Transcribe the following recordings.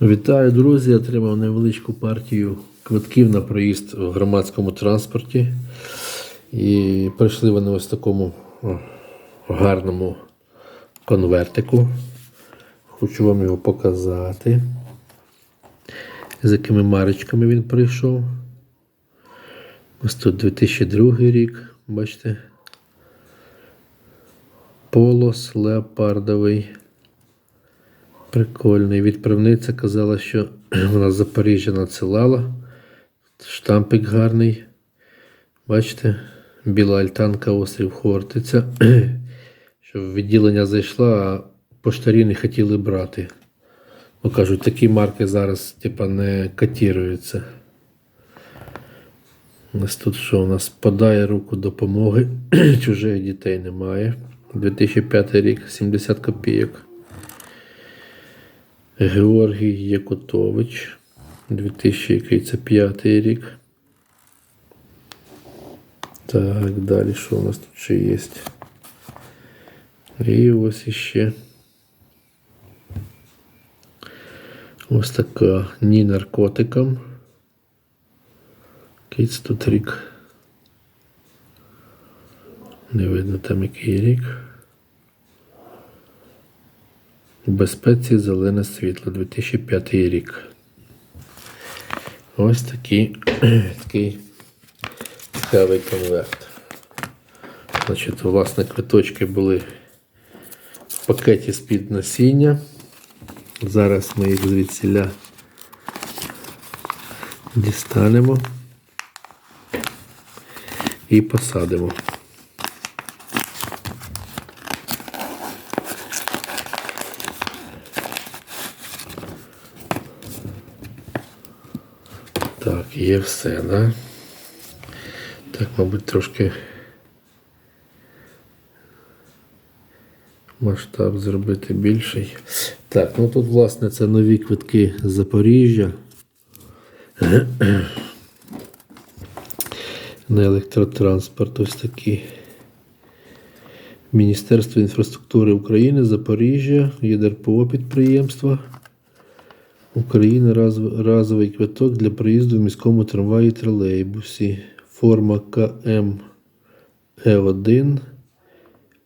Вітаю, друзі! Я Отримав невеличку партію квитків на проїзд в громадському транспорті. І прийшли вони ось в такому гарному конвертику. Хочу вам його показати. З якими марочками він прийшов. Ось тут 2002 рік, бачите. Полос леопардовий. Прикольний. Відправниця казала, що вона з Запоріжжя надсилала. Штампик гарний. Бачите, біла альтанка, острів Хортиця. Що в відділення зайшла, а поштарі не хотіли брати. Бо кажуть, такі марки зараз типа, не котіруються. Ось тут що у нас подає руку допомоги. Чужих дітей немає. 2005 рік, 70 копійок. Георгій Якутович. 2005 рік. Так, далі що у нас тут ще є? І ось іще. Ось така ні наркотикам. Це тут рік? Не видно там який рік. У безпеці зелене світло 2005 рік. Ось такий, такий цікавий конверт. Значить, власне, квиточки були в пакеті з-під насіння. Зараз ми їх звідсіля дістанемо і посадимо. Так, є все, да? Так, мабуть, трошки масштаб зробити більший. Так, ну тут, власне, це нові квитки з Запоріжжя. На електротранспорт ось такі. Міністерство інфраструктури України, Запоріжжя, ЄДРПО підприємства. Україна разовий квиток для проїзду в міському трамваї тролейбусі. Форма КМ Е1.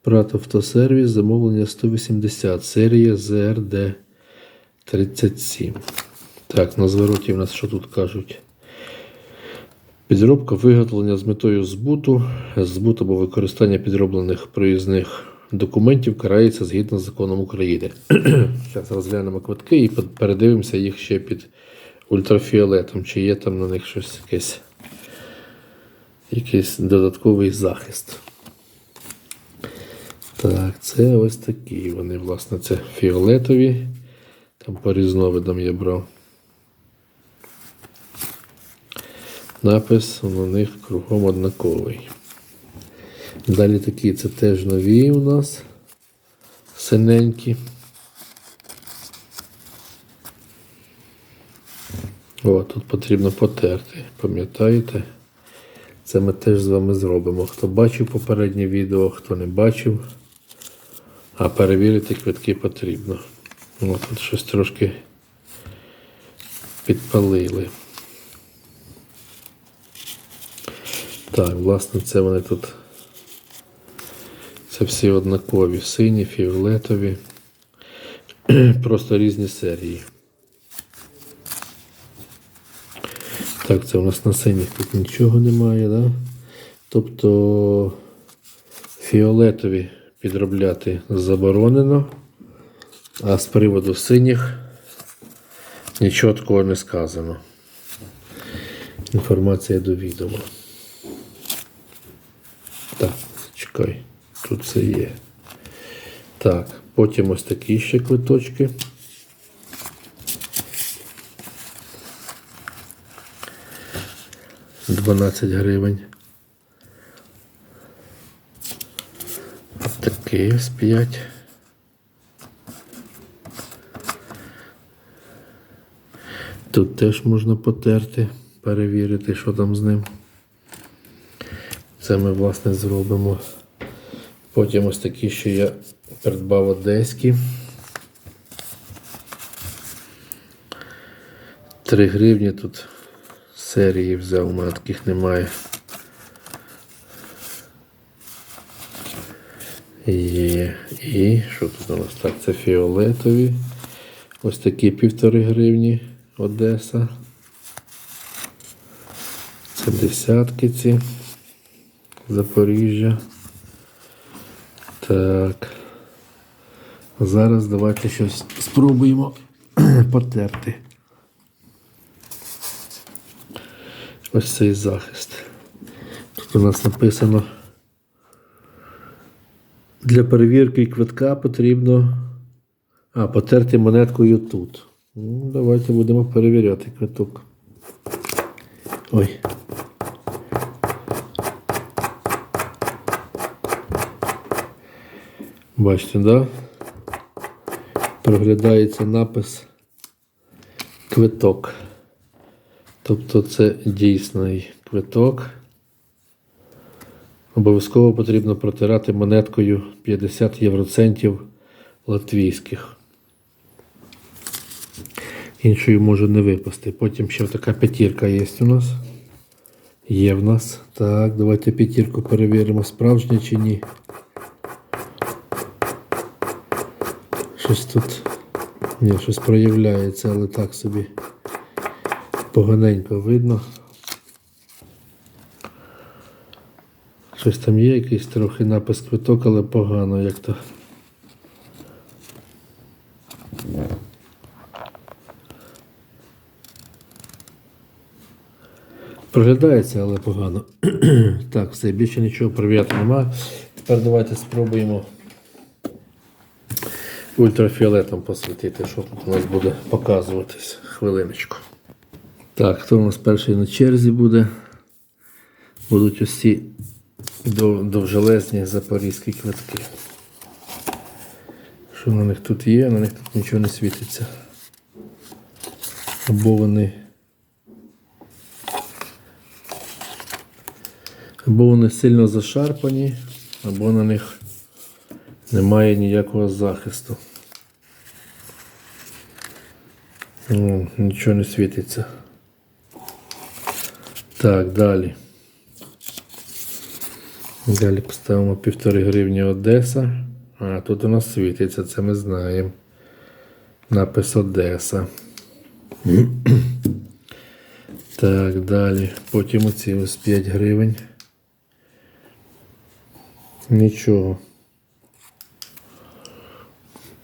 Прат автосервіс. Замовлення 180. Серія ЗРД 37. Так, на звороті в нас що тут кажуть? Підробка виготовлення з метою збуту, збут або використання підроблених проїзних документів карається згідно з законом України. Зараз розглянемо квитки і передивимося їх ще під ультрафіолетом, чи є там на них щось якесь, якийсь додатковий захист. Так, це ось такі. Вони, власне, це фіолетові. Там по різновидам я брав. Напис на них кругом однаковий. Далі такі це теж нові у нас. Синенькі. О, тут потрібно потерти, пам'ятаєте? Це ми теж з вами зробимо. Хто бачив попереднє відео, хто не бачив. А перевірити квитки потрібно. О, тут щось трошки підпалили. Так, власне, це вони тут. Це всі однакові. Сині, фіолетові. Просто різні серії. Так, це у нас на синіх тут нічого немає, да? Тобто фіолетові підробляти заборонено, а з приводу синіх нічого такого не сказано. Інформація до відома. Так, тут все є. Так, потім ось такі ще квиточки. Дванадцять гривень. Такий ось п'ять. Тут теж можна потерти, перевірити, що там з ним. Це ми, власне, зробимо. Потім ось такі, що я придбав одеські. 3 гривні тут серії взяв, у мене таких немає. Є. І що тут у нас? Так, це фіолетові. Ось такі півтори гривні Одеса. Це десятки ці. Запоріжжя. Так. Зараз давайте щось спробуємо потерти. Ось цей захист. Тут у нас написано. Для перевірки квитка потрібно а, потерти монеткою тут. Ну, давайте будемо перевіряти квиток. Ой. Бачите, да? Проглядається напис квиток. Тобто це дійсний квиток. Обов'язково потрібно протирати монеткою 50 євроцентів латвійських. Іншою може не випасти. Потім ще така п'ятірка є у нас. Є в нас. Так, давайте п'ятірку перевіримо, справжня чи ні. Щось тут. Ні, щось проявляється, але так собі поганенько видно. Щось там є, якийсь трохи напис квиток, але погано як то. Проглядається, але погано. так, все, більше нічого перевіряти нема. Тепер давайте спробуємо ультрафіолетом посвітити, що тут у нас буде показуватись. Хвилиночку. Так, хто у нас перший на черзі буде? Будуть ці довжелезні запорізькі квитки. Що на них тут є, на них тут нічого не світиться. Або вони. Або вони сильно зашарпані, або на них немає ніякого захисту. Нічого не світиться. Так, далі. Далі поставимо півтори гривні Одеса. А, тут у нас світиться, це ми знаємо. Напис Одеса. так, далі. Потім оці ось 5 гривень. Нічого.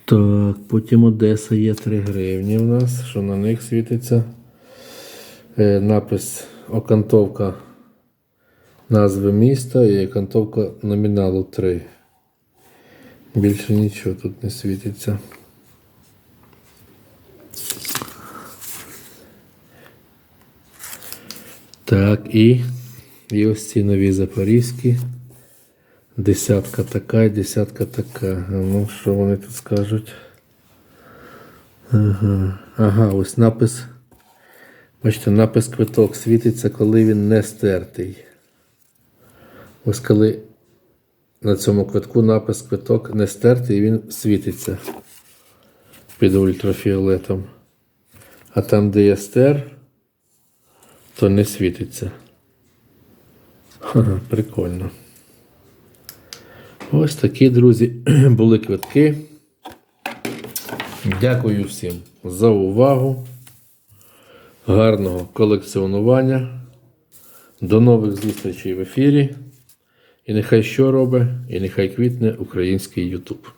Так, потім Одеса є 3 гривні у нас, що на них світиться. Е, напис окантовка назви міста і окантовка номіналу 3. Більше нічого тут не світиться. Так, і, і ось ці нові запорізькі. Десятка така і десятка така. Ну, що вони тут скажуть? Ага, ага ось напис. Бачите, напис квиток світиться, коли він не стертий. Ось коли на цьому квитку напис квиток не стертий, він світиться під ультрафіолетом. А там, де є стер, то не світиться. Ха, прикольно. Ось такі, друзі, були квитки. Дякую всім за увагу. Гарного колекціонування. До нових зустрічей в ефірі. І нехай що робить, і нехай квітне український YouTube.